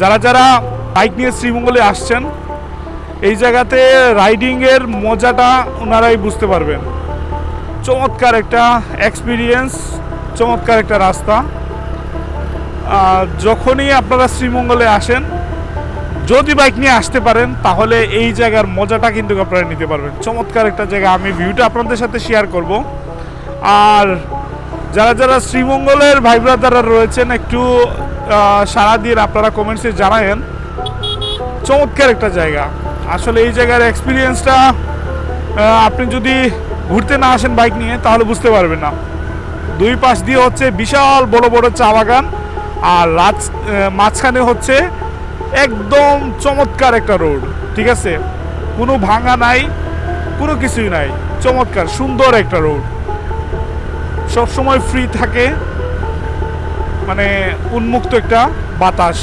যারা যারা বাইক নিয়ে শ্রীমঙ্গলে আসছেন, এই জায়গাতে রাইডিংয়ের মজাটা ওনারাই বুঝতে পারবেন। চমৎকার একটা এক্সপিরিয়েন্স চমৎকার একটা রাস্তা। যখনই আপনারা শ্রীমঙ্গলে আসেন, যদি বাইক নিয়ে আসতে পারেন, তাহলে এই জায়গার মজাটা কিন্তু আপনারা নিতে পারবেন। চমৎকার একটা জায়গা। আমি ভিউটা আপনাদের সাথে শেয়ার করব। আর যারা যারা শ্রীমঙ্গলের ভাই ব্রাদাররা রয়েছেন, একটু সারা দিয়ে আপনারা কমেন্টসে জানায়েন। চমৎকার একটা জায়গা। আসলে এই জায়গার এক্সপিরিয়েন্সটা আপনি যদি ঘুরতে না আসেন বাইক নিয়ে, তাহলে বুঝতে পারবেন না। দুই পাশ দিয়ে হচ্ছে বিশাল বড় বড় চা বাগান, আর রাজ মাঝখানে হচ্ছে একদম চমৎকার একটা রোড ঠিক আছে? কোনো ভাঙা নাই, কোনো কিছুই নাই। চমৎকার, সুন্দর একটা রোড সব সময় ফ্রি থাকে। মানে উন্মুক্ত একটা বাতাস।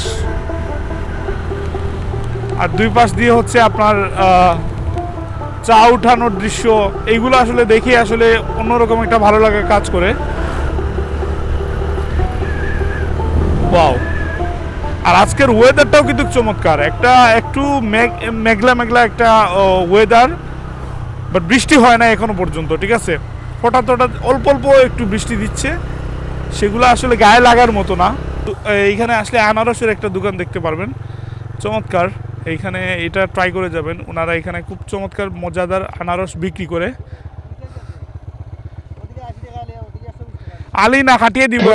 আর দুই পাশ দিয়ে হচ্ছে আপনার চা উঠানোর দৃশ্য, এইগুলো আসলে দেখে আসলে অন্যরকম একটা ভালো লাগা কাজ করে। ওয়াও আর আজকের ওয়েদারটাও কিন্তু চমৎকার। একটা একটু মেঘলা মেঘলা একটা ওয়েদার বাট বৃষ্টি হয় না এখনও পর্যন্ত, ঠিক আছে? হঠাৎ হঠাৎ অল্প অল্প একটু বৃষ্টি দিচ্ছে। সেগুলো আসলে গায়ে লাগার মতো না। তো, এইখানে আসলে আনারসের একটা দোকান দেখতে পারবেন। চমৎকার। এইখানে এটা ট্রাই করে যাবেন। ওনারা এখানে খুব চমৎকার মজাদার আনারস বিক্রি করে। আলি না কাটিয়ে দিব